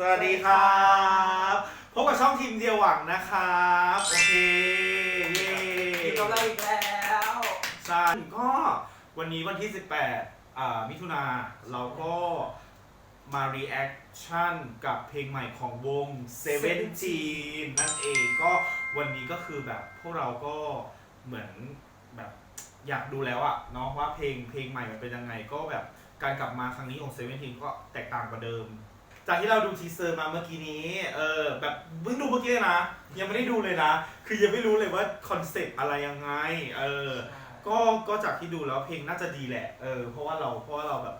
สวัสดีครับพบกับช่องทีมเดียวหวังนะครับโอเคเย้กินกำลังอีกแล้วใช่ก็วันนี้วันที่ 18อ่ามิถุนาเราก็มา reaction กับเพลงใหม่ของวง Seventeen นั่นเองก็วันนี้ก็คือแบบพวกเราก็เหมือนแบบอยากดูแล้วอะเนาะว่าเพลงเพลงใหม่มันเป็นยังไงก็แบบการกลับมาครั้งนี้ของ Seventeen ก็แตกต่างกว่าเดิม จากที่เราดูทีเซอร์มาเมื่อกี้นี้ เออแบบเพิ่งดูเมื่อกี้เลยนะ ยังไม่ได้ดูเลยนะ คือยังไม่รู้เลยว่าคอนเซปต์อะไรยังไง เออ ก็ก็จากที่ดูแล้วเพลงน่าจะดีแหละ เออ เพราะว่าเราเพราะว่าเราแบบ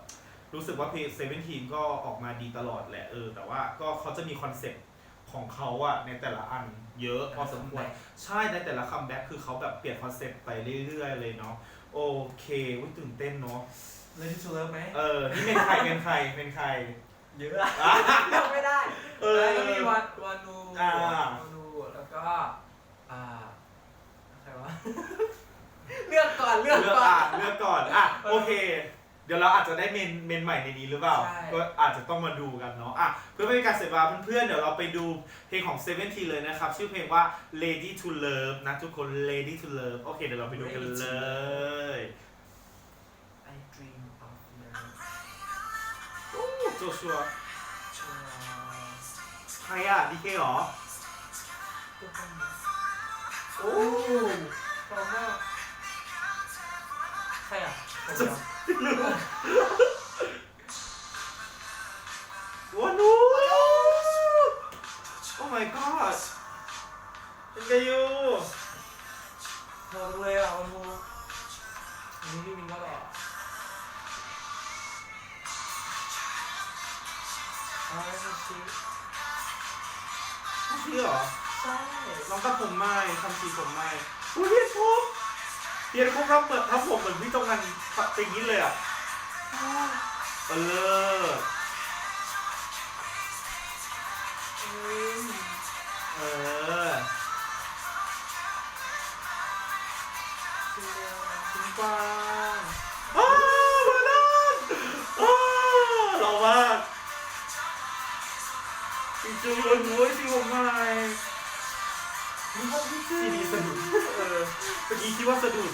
รู้สึกว่าเพลงเซเว่นทีนก็ออกมาดีตลอดแหละ เออ แต่ว่าก็เขาจะมีคอนเซปต์ของเขาอะในแต่ละอันเยอะพอสมควร ใช่ในแต่ละคัมแบ็กคือเขาแบบเปลี่ยนคอนเซปต์ไปเรื่อยๆเลยเนาะ โอเคอุ๊ยตื่นเต้นเนาะ เลยที่ชูเลิฟไหมเออ นี่เป็นใครเป็นใครเป็นใคร เยอะอะเลือกไม่ได้เออแล้วก็มีวานวานูอ่า วานูแล้วก็อ่าใครวะ เลือกก่อนเลือกเลือกก่ออะนเลือกก่อนอะโอเค เดี๋ยวเราอาจจะได้เมนเมนใหม่ในนี้หรือเปล่า ใช่ ก็อาจจะต้องมาดูกันเนาะอะเพื่อไม่ให้การเสียเวลาเพื่อนๆเดี๋ยวเราไปดูเพลงของ Seventeen เลยนะครับ ชื่อเพลงว่า Lady to Love นะทุกคน Lady to Love โอเคเดี๋ยวเราไปดูกันเลย I ชัวชัวร์ใครอะดีเคหรอทุกคนนะโอ้เพราะว่าใครอะผมจะเดียววานูโอ้ my god เป็นไงอยู่เธอรู้เลยอะวานูอันนี้พี่มินก็หล่ออ๋ อไม่ใช่ชิพี่เหรอใช่น้องตัดผมใหม่ทำสีผมใหม่อุ้ยเพียนคุกเพียนคุกครับเปิดทับผมเหมือนพี่ตรงนั้นติงนี้เลยอะ เออเอ เมื่อกี้คิดว่าสะดุด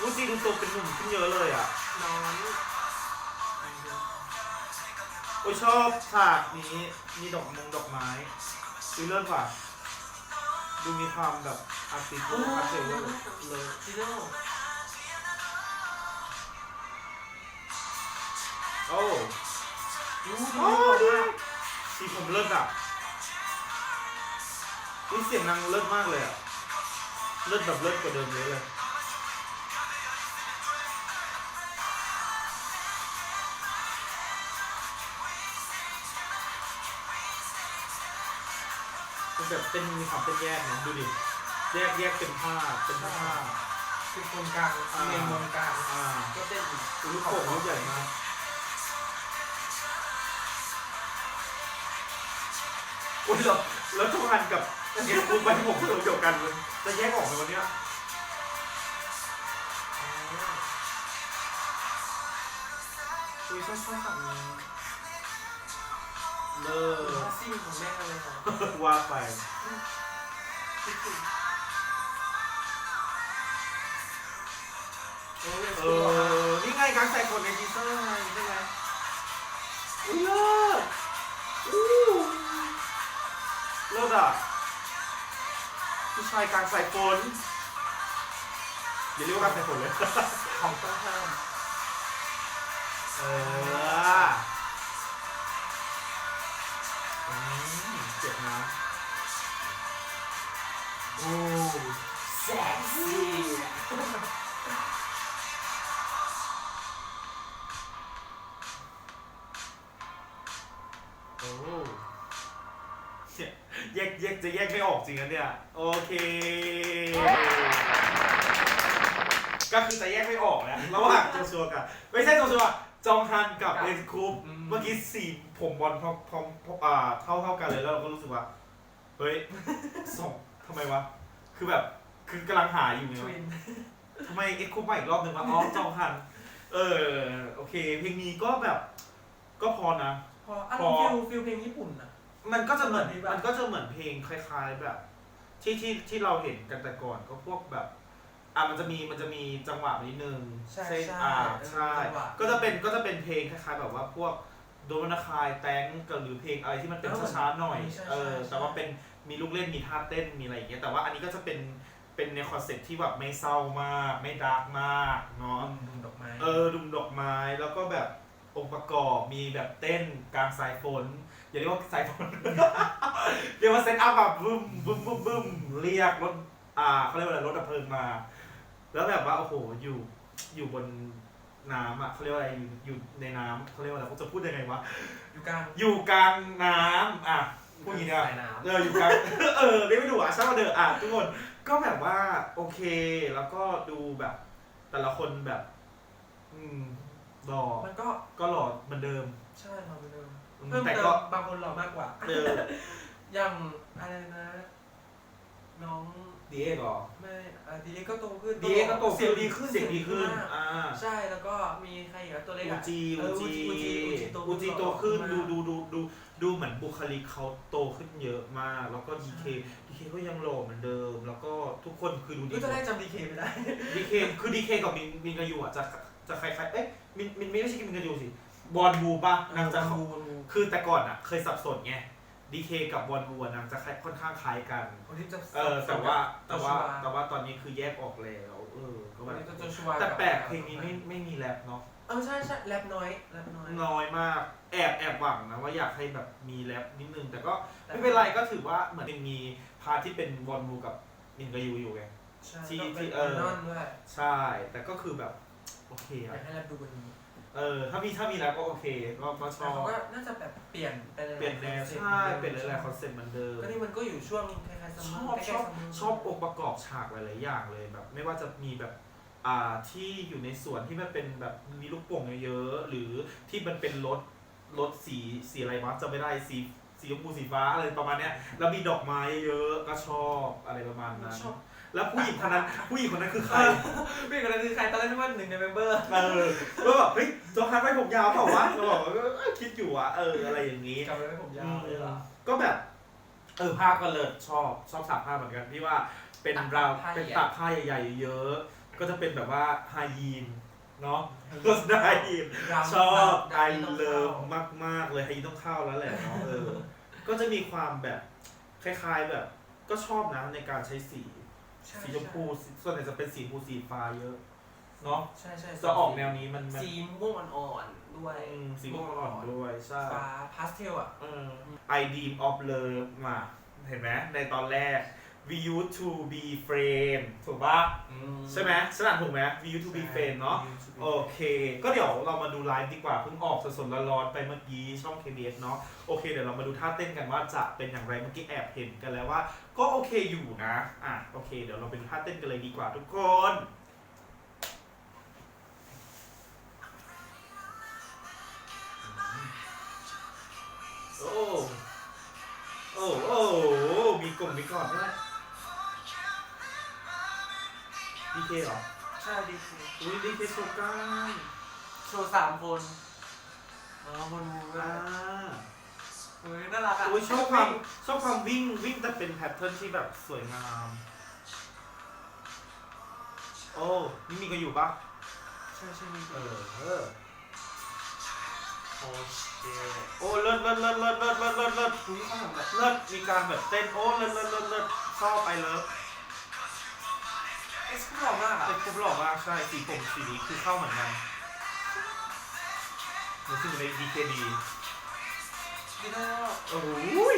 วูซีดูโตเป็นหนุ่มขึ้นเยอะเลยอะนอนโอ้ยชอบฉากนี้มีดอกมงดอกไม้ดูเลิศว่ะดูมีความแบบอาร์ติสต์อาร์ตเซลเลยซีโร่โอ้รู้โอ้ดีดีสีผมเลิศอะอุ้ยเสียงนางเลิศมากเลยอะ เลิศแบบเลิศกว่าเดิมเยอะเลยเป็นแบบเป็นมีความเป็นแยกนะดูดิ แยกแยกเป็นผ้าเป็นผ้าคือคนกลางเมนวงกลางอ่าก็เต้นอีกลูกโป่งลูกใหญ่มากอุ้ยแล้วแล้วทุกอันกับ เอ็นคูไปผมตัวเดียวกันเลยจะแยกออกไหมวันเนี้ยอุ้ยชอบชอบฝั่งนี้เลิเออซิ่งของแม่เลยนะว่าไปโอ้ยเออนี่ไงการใส่คนในทีเซอร์ไงใช่ไหมอุ้ยเลิศอู้เลิศอะ ชายกลางสายฝนอย่าเรียกว่าการสายฝนเลย ของต้องห้ามเอออืมเจ็บนะโอ้แซ็กซี่ แยกแยกจะแยกไม่ออกจริงนะเนี่ยโอเค ก็คือจะแยกไม่ออกแล้วระหว่างโจชัวกับไม่ใช่โจชัวจองฮันกับเอ็นคูปเมื่อกี้สีผมบอลพร้อมพร้อมพร้อมอ่าเท่าเท่ากันเลยแล้วเราก็รู้สึกว่า เฮ้ยสองทำไมวะ คือแบบคือกำลังหาอยู่ทเนี่วิยนทำไมเอ็กคูปมาอีกรอบหนึ่งวะอ๋อจองฮัน เออ โอเค เพลงนี้ก็แบบ ก็พอนะ พออารพมอณ์ฟิลฟิลเพลงญี่ปุ่นอะ มันก็จะเหมือนเหมือนที่แบบมันก็จะเหมือนเพลงคล้ายๆแบบ ที่ที่ที่เราเห็นกันแต่ก่อนก็พวกแบบอะมันจะมีมันจะมีจังหวะนิดนึงใช่เช่นใช่อ่าเออใช่ จังหวะ ก็จะเป็นก็จะเป็นเพลงคล้ายๆ แบบว่าพวกโดนนาคายแตงกับหรือเพลงอะไรที่มันเป็นเออช้าๆหน่อยใช่ใช่เออใช่ แต่ว่าเป็นมีลูกเล่นมีท่าเต้นมีอะไรอย่างเงี้ยแต่ว่าอันนี้ก็จะเป็นเป็นในคอนเซ็ปต์ที่แบบไม่เศร้ามาก ไม่ดาร์กมากเนาะ ดุมดอกไม้ เออดุมดอกไม้แล้วก็แบบองค์ประกอบมีแบบเต้นกลางสายฝน อย่าเรียกว่าสายฝน เรียกว่าเซตอัพแบบบึ้มบึ้มบึ้มบึ้มเรียกรถอ่าเขาเรียกว่าอะไรรถดับเพลิงมา แล้วแบบว่าโอ้โหอยู่อยู่บนน้ำอะเขาเรียกว่าอะไรอยู่อยู่ในน้ำเขาเรียกว่าอะไรเขาจะพูดยังไงวะอยู่กลางอยู่กลางน้ำอะพูดอย่างนี้นะสายน้ำเอออยู่กลาง เออเรียกไม่ถูกอะช่างมาเถอะอะทุกคนก็แบบว่าโอเค แล้วก็ดูแบบ แต่ละคนแบบ อืมหล่อมันก็ก็หล่อเหมือนเดิม ใช่เราเหมือนเดิมอืม เพิ่มแต่เติก็ มบางคนหล่อมากกว่า เอออย่างอะไรนะ น้องดีเอ็กเหรอไม่ดีเอก็โตขึ้นดีเอ็กก็โตเสียงดีขึ้นเสียงดีขึ้นมากอ่าใช่แล้วก็มีใครอีกอะตัวเล็กอูอะ จีเออูอจีอูจีอูจีโตอูจีโตขึ้นมากดูดูดูดูดูเหมือนบุคลิกเขาโตขึ้นเยอะมาก แล้วก็ดีเคดีเคก็ยังหล่อเหมือนเดิม แล้วก็ทุกคนคือดูดี ก็จะได้จำดีเคไม่ได้ ดีเคคือดีเคกับมินมินกายูอะจะจะคล้ายๆเอ๊ะมินมินไม่ใช่มินกายูสิ บอลบูป่ะนางจะบูบูคือแต่ก่อนอะ เคยสับสนไงดีเคกับบอลบูอะนางจะคล้ายค่อนข้างคล้ายกันคนที่จะเออแต่ว่าแต่ว่าโจชัแต่ว่าตอนนี้คือแยกออกแล้วเออก็คแบนบที่จะโจชัวแต่แปลกเพลงนี้ไม่ไม่มีแรปเนาะเออใช่ใช่แรปน้อยแรปน้อยน้อยมาก แอบแอบหวังนะว่าอยากให้แบบมีแรปนิดนึง แต่ก็ไม่เป็นไรก็ถือว่าเหมือนมีพาร์ทที่เป็นบอลบูกับมินกายูอยู่ไงใช่ที่ต้องที่เป็นเออนอนด้วยใช่ แต่ก็คือแบบ โอเคอยาอะกให้แรปดูกว่านี้ เออถ้ามีถ้ามีแรปก็โอเคก็ก็ชแต่อบเขาก็น่าจะแบบเปลี่ยนไปเปลี่ยนแนวใช่เปลี่ยนหลายๆคอนเซ็ปต์เหมือนเดิม ก็นี่มันก็อยู่ช่วงคล้ายๆซัมชเมออบร์ชอบใกล้ๆซัมเมอร์ ชอบองค์ประกอบฉากหลาย ๆ อย่างเลยแบบ ไม่ว่าจะมีแบบอ่าที่อยู่ในสวนที่มันเป็นแบบมีลูกโป่งเยอะๆหรือที่มันเป็นรถรถสีสีอะไรวะจะไม่ได้สีสีชมพูสีฟ้าอะไรประมาณเนี้ยแล้วมีดอกไม้เยอะก็ชอบอะไรประมาณนั้น ชอบ แล้วผู้หญิงคนนั้นผู้หญิงคนนั้นคือใครพี่คนนั้นคือใครตอนแรกนึกว่าหนึ่งในเมมเบอร์เออก็แบบเฮ้ยจอฮันไว้ผมยาวเปล่าวะก็บอกว่าเออคิดอยู่อะเอออะไรอย่างนี้กลับไปไม่ผมยาวเลยเหรอก็แบบ เออผ้าก็เลิศชอบชอบสักผ้าเหมือนกันที่ว่าเป็นตัดราวผ้าเป็นใหญ่ตัดผ้าใหญ่ๆเยอะ ก็จะเป็นแบบว่าไฮยีนเนาะก็ได้ยีนชอบไอเลิฟมากๆเลยไฮยีนต้องเข้าแล้วแหละเนาะเออก็จะมีความแบบคล้ายๆแบบก็ชอบนะในการใช้สี ใช่สีชมพูส่วนใหญ่จะเป็นสีชมพูสีฟ้าเยอะเนาะใช่ใช่จะออกแนวนี้มันมันสีม่วงอ่อนๆด้วยอืมสีม่วงอ่อนๆด้วยใช่ฟ้าพาสเทลอะเออ I dream of love มา เห็นไหมในตอนแรก we used to be friends ถูกปะใช่ไหมฉันอ่านถูกไหม we used to be friends เนาะโอเค ก็เดี๋ยวเรามาดูไลฟ์ดีกว่าเพิ่งออกสดๆร้อนๆไปเมื่อกี้ช่อง KBS เนาะโอเคเดี๋ยวเรามาดูท่าเต้นกันว่าจะเป็นอย่างไรเมื่อกี้แอบเห็นกันแล้วว่า ก็โอเคอยู่นะอะโอเค เดี๋ยวเราไปดูท่าเต้นกันเลยดีกว่าทุกคนโอ้โอ้โอ้มีกลุ่มมีก่อนด้วย ดีเคเหรอใช่ดีคืออุ้ยดีเคโชก้าโชว์สามคนอ๋อคนมูก็อ่าเฮ้ยน่ารักอะอุ้ยชอบความชอบความวิ่งวิ่งแต่เป็นแพทเทิร์นที่แบบสวยงาม โอ้นี่มีกันอยู่ปะใช่ใช่มีเออเออโอเคโอ้เลิศเลิศเลิศเลิศเลิศเลิศเลิศเลิศอุ้ยเขาทำแบบเลิศมีการแบบเต้นโอ้เลิศเลิศเลิศเลิศชอบไปเลิฟเอ็กซ์หล่อมากอะเด็กกรุ๊ปหล่อมากใช่สีผมสีนี้คือเข้าเหมือนกันรู้สึกใน DKD พี่โน่โอ้โห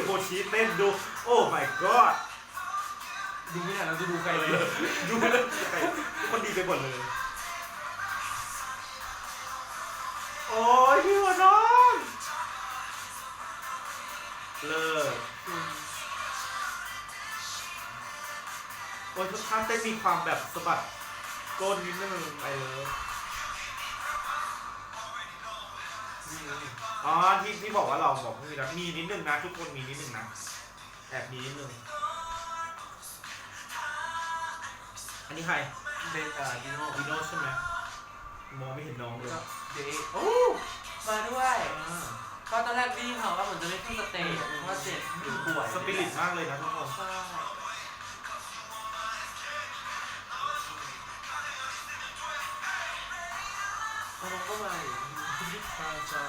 โบชีเต้นดู โอ้ my god ดูไม่ได้แล้วจะดูใครเลยดูไม่ได้ใครคนดีไปหมดเลย โอ้ยพี่หัวน้องเลิศ โอ้ยทุกท่าเต้นมีความแบบสะบัดก้นนิดนึงไปเลยอ๋อที่ที่บอกว่าเราบอกไม่มีนะมีนิดนึงนะ ทุกคนมีนิดนึงนะแอบมีนิดนึงอันนี้ใครเบนเอ่อดิโน่วีโนใช่ไหมมองไม่เห็นน้องเลยแล้วเดย์โอ้มาด้วยอ่าก็ตอนแรกพี่เขาว่าเหมือนจะไม่ขึ้นสเตจเพราะว่าเจ็บหรือป่วยสปิริตมากเลยนะทุกคน ใช่แล้วมันก็มาอีกใช่ใช่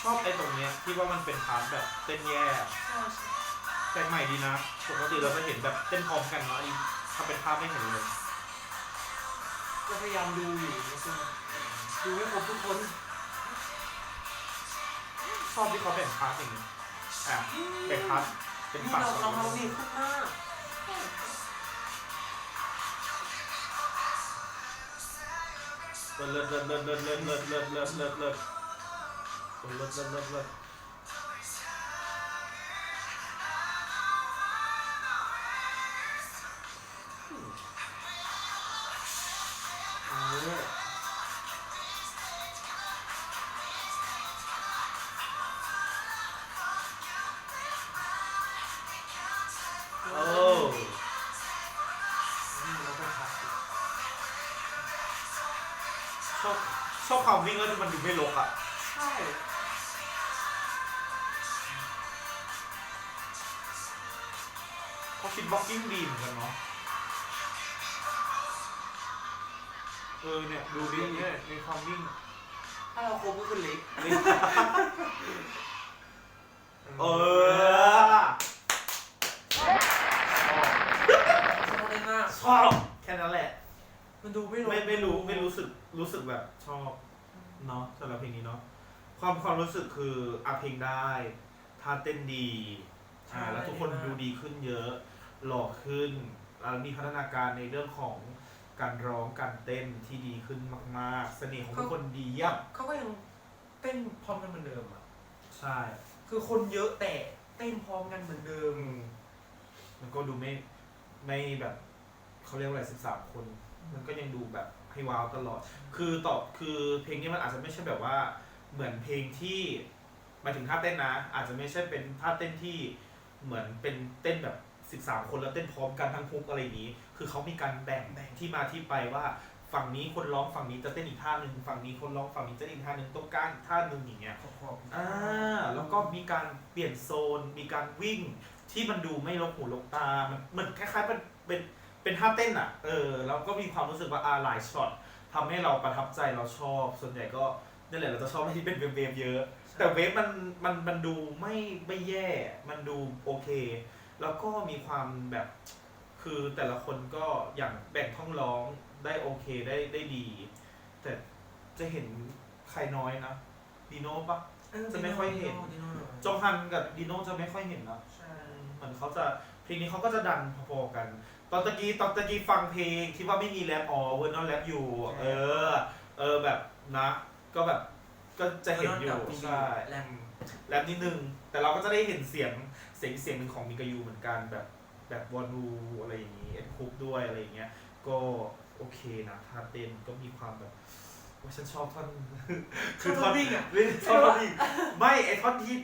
ชอบไอ้ตรงเนี้ยที่ว่ามันเป็นพาร์ทแบบเต้นแย่ใช่แต่ใหม่ดีนะปกติเราจะเห็นแบบเต้นพร้อมกันเนาะอันนี้ทำเป็นภาพไม่เห็นเลยก็พยายามดูอยู่นะคุณดูให้ครบทุกคนชอบที่เขาแบ่งพาร์ทอย่างนี้อะแบ่งพาร์ทเป็นนี่ฝั่งเราเราทำดีขึ้นมาก เลิศเลิศเลิศเลิศเลิศเลิศเลิศเลิศเลิศเลิศเลิศเลิศเลิศเลิศเลิศเออ ชอบชอบความวิ่งแล้วมันดูไม่ลกอะ ใช่เขาคิดบล็อกกิ้งดีเหมือนกันเนาะ เออเนี่ย ดูดิเนี่ยในความวิ่ง ถ้าเราครบก็คือเล็กเออชอบเลยมากชอบแค่นั้นแหละ มันดูไม่ลงไม่ไม่รู้ไม่รู้สึกรู้สึกแบบชอบเนาะสำหรับเพลงนี้เนาะความความรู้สึกคืออาเพลงได้ท่าเต้นดีอ่าแล้วทุกคนดูดีขึ้นเยอะ หล่อขึ้นแล้วมีพัฒนาการในเรื่องของการร้องการเต้นที่ดีขึ้นมากๆ เสน่ห์ของทุกคนดีเยี่ยมเขาก็ยังเต้นพร้อมกันเหมือนเดิมอะใช่ คือคนเยอะแต่เต้นพร้อมกันเหมือนเดิมอืมมันก็ดูไม่ไม่แบบเขาเรียกว่าอะไรสิบสามคน มันก็ยังดูแบบให้ว้าวตลอด คือต่อคือเพลงนี้มันอาจจะไม่ใช่แบบว่าเหมือนเพลงที่หมายถึงท่าเต้นนะ อาจจะไม่ใช่เป็นท่าเต้นที่เหมือนเป็นเต้นแบบสิบสามคนแล้วเต้นพร้อมกันทั้งฮุกอะไรนี้ คือเขามีการแบ่งแบ่งที่มาที่ไปว่าฝั่งนี้คนร้องฝั่งนี้จะเต้นอีกท่าหนึ่งฝั่งนี้คนร้องฝั่งนี้จะเต้นอีกท่าหนึ่งตรงกลางอีกท่าหนึ่งอย่างเงี้ย ขอบอ่าแล้วก็มีการเปลี่ยนโซน มีการวิ่งที่มันดูไม่ลกหูลกตา มันเหมือนคล้ายๆเป็นเป็น เป็นท่าเต้นอะ เออแล้วก็มีความรู้สึกว่าอาหลายช็อตทำให้เราประทับใจเราชอบ ส่วนใหญ่ก็นั่นแหละเราจะชอบที่เป็นเวฟๆเยอะ แต่เวฟมันมันมันดูไม่ไม่แย่ มันดูโอเค แล้วก็มีความแบบคือแต่ละคนก็อย่างแบ่งท่องร้องได้โอเคได้ได้ดี แต่จะเห็นใครน้อยนะดีโน่ปะ จะไม่ค่อยเห็นดิโน่จองฮันกับดีโน่จะไม่ค่อยเห็นนะใช่เหมือนเขาจะเพลงนี้เขาก็จะดันพอๆกัน ตอนตะกี้ตอนตะกี้ฟังเพลงคิดว่าไม่มีแรปอ๋อเวอร์นอนแรปอยู่ เออ เออแบบนะ ก็แบบก็จะเห็นอยู่ใช่แรมแรปนิดนึง แต่เราก็จะได้เห็นเสียงเสียงเสียงหนึ่งของมิกายูเหมือนกันแบบแบบวอนูอะไรอย่างนี้เอ็นคุกด้วยอะไรอย่างเงี้ย ก็โอเคนะท่าเต้นก็มีความแบบว่าฉันชอบท่อนคือท่อนวิ่งอะไม่ชอบท่อนวิ่งไม่ไอท่อนที่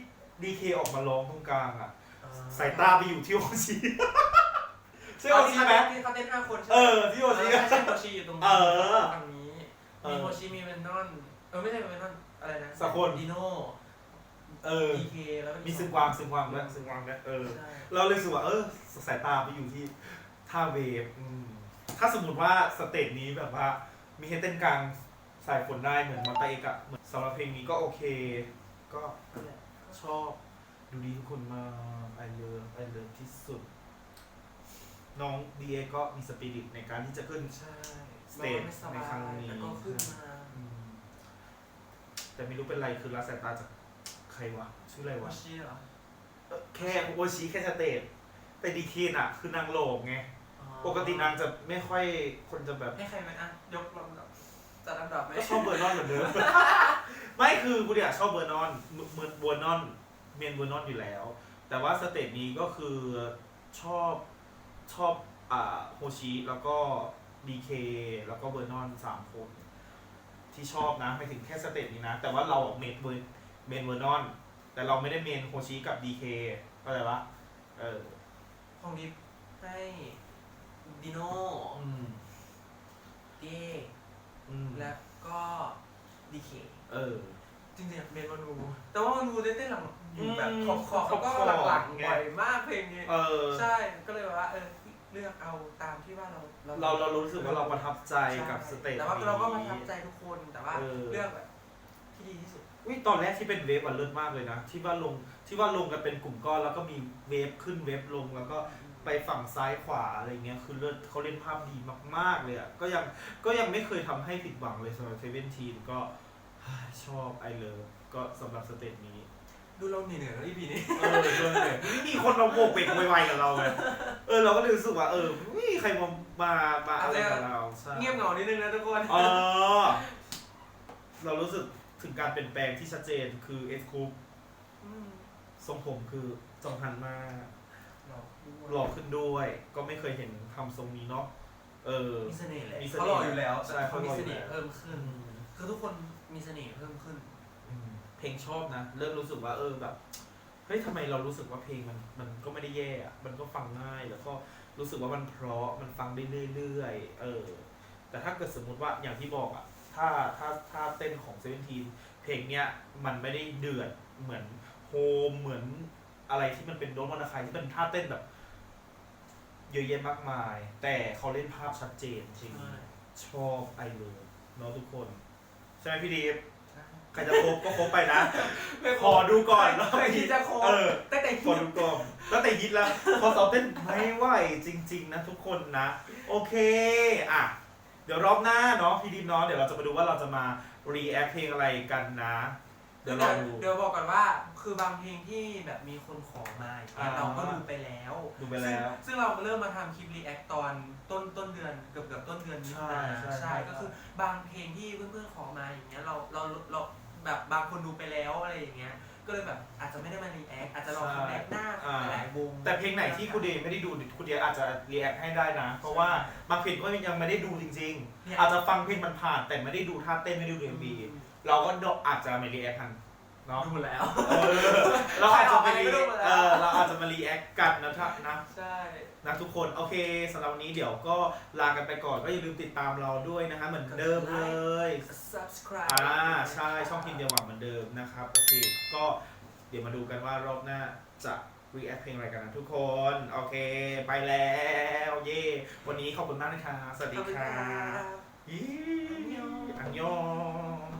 ดีเคออกมาร้องตรงกลางอะสายตาไปอยู่ที่โอชิ ใช่โอชิไหมที่เขาเต้นห้าคนใช่เอไหมอที่โอชิ ใช่ใช่โฮชิอยู่ตรงนี้เออฝั่งนี้เออมีโฮชิมีเวนนอน เออไม่ใช่เวนนอนอะไรนะสักคนดีโน่เออ ดีเคแล้วก็มีซึงความซึงความแล้วซึงความแล้วเออ ใช่เราเลยรู้สึกว่าเออสายตาไปอยู่ที่ท่าเวฟอืมถ้าสมมติว่าสเตจนี้แบบว่า มีให้เต้นกลางสายฝนได้เหมือนมันไปเอกอะเหมือนสำหรับเพลงนี้ก็โอเค ก็นั่นแหละชอบดูดีทุกคนมาไอเลิฟไอเลิฟที่สุด น้องดีเอก็มีสปิริตในการที่จะขึ้น ใช่สเตจไม่สบายในครั้งนี้แต่ก็ขึ้นมาอืมแต่ไม่รู้เป็นไรคือละสายตาจากใครวะ ชื่ออะไรโฮวะชิเหรอเอ่อแค่โอชิแค่สเตจแต่ดีคีนอะคือนางโหลกไง อ๋อปกตินางจะไม่ค่อยคนจะแบบ ให้ใครไหมอะ ยกลำดับจัดลำดับไหมก็ชอบเบอร์นอนเหมือนเดิม ไม่คือกูเนี่ยชอบเบอร์นอนเมือนเบอร์นอน เมนเบอร์นอนอยู่แล้ว แต่ว่าสเตจนี้ก็คือชอบ ชอบอ่าโฮชิแล้วก็ดีเคแล้วก็เบอร์นอนสามคน ที่ชอบนะไม่ถึงแค่สเตจนี้นะ แต่ว่าเราเมนเบอร์เมนเบอร์นอน แต่เราไม่ได้เมนโฮชิกับดีเคเข้าใจปะเออของดิฟให้ดิโน่อืมเต้อืมและก็ดีเค เออ จริงๆอยากเป็นมานู แต่ว่ามานูได้เต้นหลังอยู่แบบอืมขอบขอบแล้วก็ขอบๆหลังไงๆบ่อยมากเพลงนี้ เออ ใช่ ก็เลยว่าเออเลือกเอาตามที่ว่าเราเราเรารู้สึกว่าเราประทับใจกับสเตจแต่ว่านี้เราก็ประทับใจทุกคนแต่ว่าเออเลือกแบบที่ดีที่สุดอุ้ยตอนแรกที่เป็นเวฟอะเลิศมากเลยนะ ที่ว่าลงที่ว่าลงกันเป็นกลุ่มก้อนแล้วก็มีเวฟขึ้นเวฟลงแล้วก็ไปฝั่งซ้ายขวาอะไรเงี้ยคือเลิศเขาเล่นภาพดีมาก ๆ เลยอะก็ยังก็ยังไม่เคยทำให้ผิดหวังเลยสำหรับเซเว่นทีนก็ ชอบไอเลิฟก็สำหรับสเตจนี้ดูเราเหนื่อยๆแล้วอีพีนี้ เออเออเนี่ยไม่มีคนมาโบกเบกไวๆกับเราเลยเออเราก็เลยรู้สึกว่า เออไม่มีใครมามามาอะไรกับเราใช่เงียบเหงานิดนึงนะทุกคน เออเรารู้สึกถึงการเปลี่ยนแปลงที่ชัดเจนคือเอสคูปมทรงผมคือจองฮันมากเราหล่อขึ้นด้วย ก็ไม่เคยเห็นทำทรงนี้เนาะเออมีเสน่ห์แหละมีเสน่ห์เขาหล่ออยู่แล้วใช่แต่เขามีเขาหล่อเสอยู่น่ห์แล้วเพิ่มขึ้น คือทุกคน มีเสน่ห์เพิ่มขึ้นเพลงชอบนะ เริ่มรู้สึกว่าเออแบบเฮ้ยทำไมเรารู้สึกว่าเพลงมันมันก็ไม่ได้แย่อะมันก็ฟังง่าย แล้วก็รู้สึกว่ามันเพราะมันฟังได้เรื่อยๆเออ แต่ถ้าเกิดสมมุติว่าอย่างที่บอกอะถ้าถ้าถ้าเต้นของเซเว่นทีนเพลงเนี้ยมันไม่ได้เดือดเหมือนโฮมเหมือนอะไรที่มันเป็นโดนวันคายที่เป็นท่าเต้นแบบ เยอะแยะมากมาย แต่เขาเล่นภาพชัดเจนจริงชอบไอเลยเนาะทุกคนใช่ไหมพี่ดีฟใครจะครบก็ครบไปนะขอดูก่อนเคยที่จะโคเออตั้งแต่ขอดูก่อนตั้งแต่ฮิตแล้วพอสอบเต้นไม่ไหวจริง ๆ นะทุกคนนะ โอเคอะเดี๋ยวรอบหน้าเนาะพี่ดิมเนาะเดี๋ยวเราจะมาดูว่าเราจะมา react เพลงอะไรกันนะ เดี๋ยวรอดู เดี๋ยวบอกก่อนว่า คือบางเพลงที่แบบมีคนขอมาอย่างเงี้ยอ่า เราก็ดูไปแล้วดูไปแล้ว ซึ่งซึ่งเราเริ่มมาทำคลิปรีแอคตอนต้นต้นเดือนเกือบเกือบต้นเดือนนี้ใช่ใช่ใช่ ก็คือบางเพลงที่เพื่อนๆขอมาอย่างเงี้ยเราเราเราแบบบางคนดูไปแล้วอะไรอย่างเงี้ย ก็เลยแบบอาจจะไม่ได้มารีแอคอาจจะรอคัมแบ็กหน้าอ่า หลายๆวง แต่เพลงไหนที่คุณเดย์ไม่ได้ดูคุณเดย์อาจจะ react ให้ได้นะ เพราะว่าบางเพลงก็ยังไม่ได้ดูจริง เนี่ย ๆ อาจจะฟังเพลงมันผ่านแต่ไม่ได้ดูท่าเต้นไม่ได้ดู MV เราก็อาจจะไม่ react กัน เนาะดูแล้วเออเราอาจจะมาใครรีออกไปไม่รู้หมดแล้วเออเราอาจจะมารีแอคกันนะท่านะ ใช่ นะทุกคนโอเคสำหรับวันนี้เดี๋ยวก็ลากันไปก่อนก็อย่าลืมติดตามเราด้วยนะฮะเหมือนเดิมเลย subscribe อ่าใช่ช่องพิมพ์เดียวหวังเหมือนเดิมนะครับ โอเค ก็เดี๋ยวมาดูกันว่ารอบหน้าจะ react เพลงอะไรกันนะทุกคน โอเค ไปแล้วเย่วันนี้ขอบคุณมากนะคะ สวัสดีขอบคุณค่ะครับยี่อันยอง